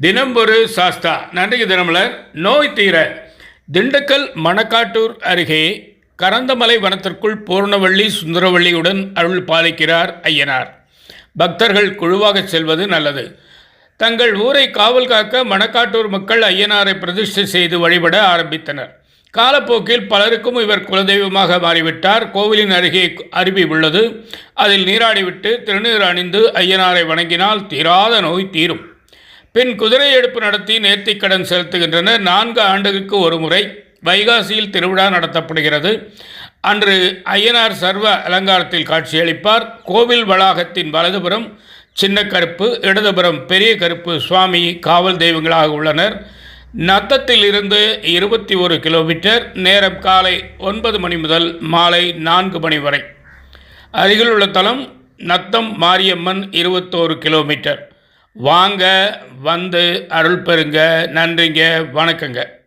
தினம் ஒரு சாஸ்தா. நன்றிக்கு தினமலர். நோய் தீர. திண்டுக்கல் மணக்காட்டூர் அருகே கரந்தமலை வனத்திற்குள் பூர்ணவள்ளி சுந்தரவள்ளியுடன் அருள் பாலிக்கிறார் ஐயனார். பக்தர்கள் குழுவாக செல்வது நல்லது. தங்கள் ஊரை காவல் காக்க மணக்காட்டூர் மக்கள் ஐயனாரை பிரதிஷ்டை செய்து வழிபட ஆரம்பித்தனர். காலப்போக்கில் பலருக்கும் இவர் குலதெய்வமாக மாறிவிட்டார். கோவிலின் அருகே அருவி உள்ளது. அதில் நீராடிவிட்டு திருநீர் அணிந்து ஐயனாரை வணங்கினால் தீராத நோய் தீரும். பின் குதிரை எடுப்பு நடத்தி நேர்த்திக்கடன் செலுத்துகின்றனர். நான்கு ஆண்டுகளுக்கு ஒரு முறை வைகாசியில் திருவிழா நடத்தப்படுகிறது. அன்று ஐயனார் சர்வ அலங்காரத்தில் காட்சியளிப்பார். கோவில் வளாகத்தின் வலதுபுறம் சின்ன கருப்பு இடதுபுறம் பெரிய கருப்பு சுவாமி காவல் தெய்வங்களாக உள்ளனர். நத்தத்தில் இருந்து இருபத்தி ஒரு கிலோமீட்டர் நேரம் காலை ஒன்பது மணி முதல் மாலை நான்கு மணி வரை. அருகிலுள்ள தலம் நத்தம் மாரியம்மன் இருபத்தோரு கிலோமீட்டர். வாங்க வந்து அருள் பெறுங்க. நன்றிங்க வணக்கங்க.